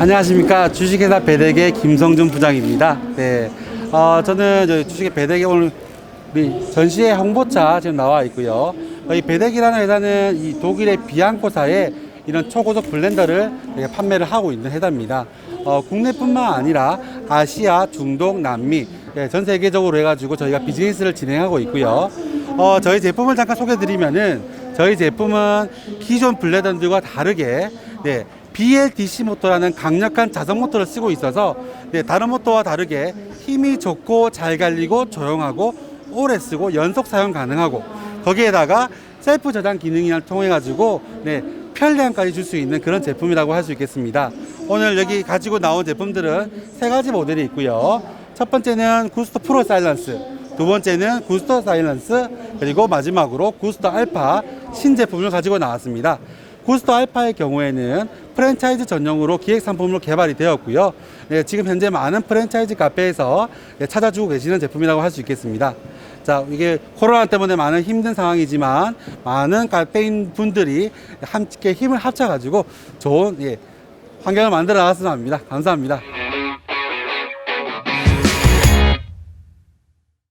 안녕하십니까 주식회사 배대계 김성준 부장입니다. 네, 어, 저는 저희 주식회 배대계 오늘 전시회 홍보차 지금 나와 있고요. 어, 이 배대기라는 회사는 이 독일의 비앙코사의 이런 초고속 블렌더를 판매를 하고 있는 회사입니다. 어, 국내뿐만 아니라 아시아, 중동, 남미 예, 전 세계적으로 해가지고 저희가 비즈니스를 진행하고 있고요. 어, 저희 제품을 잠깐 소개드리면은 저희 제품은 기존 블렌더들과 다르게 네, BLDC 모터라는 강력한 자석 모터를 쓰고 있어서 네, 다른 모터와 다르게 힘이 좋고 잘 갈리고 조용하고 오래 쓰고 연속 사용 가능하고 거기에다가 셀프 저장 기능을 통해 가지고 네, 편리함까지 줄 수 있는 그런 제품이라고 할 수 있겠습니다. 오늘 여기 가지고 나온 제품들은 세 가지 모델이 있고요. 첫 번째는 구스터 프로 사일런스, 두 번째는 구스터 사일런스, 그리고 마지막으로 구스터 알파 신제품을 가지고 나왔습니다. 구스터 알파의 경우에는 프랜차이즈 전용으로 기획 상품으로 개발이 되었고요. 네, 지금 현재 많은 프랜차이즈 카페에서 네, 찾아주고 계시는 제품이라고 할 수 있겠습니다. 자, 이게 코로나 때문에 많은 힘든 상황이지만 많은 카페인 분들이 함께 힘을 합쳐가지고 좋은 예, 환경을 만들어 나갔으면 합니다. 감사합니다.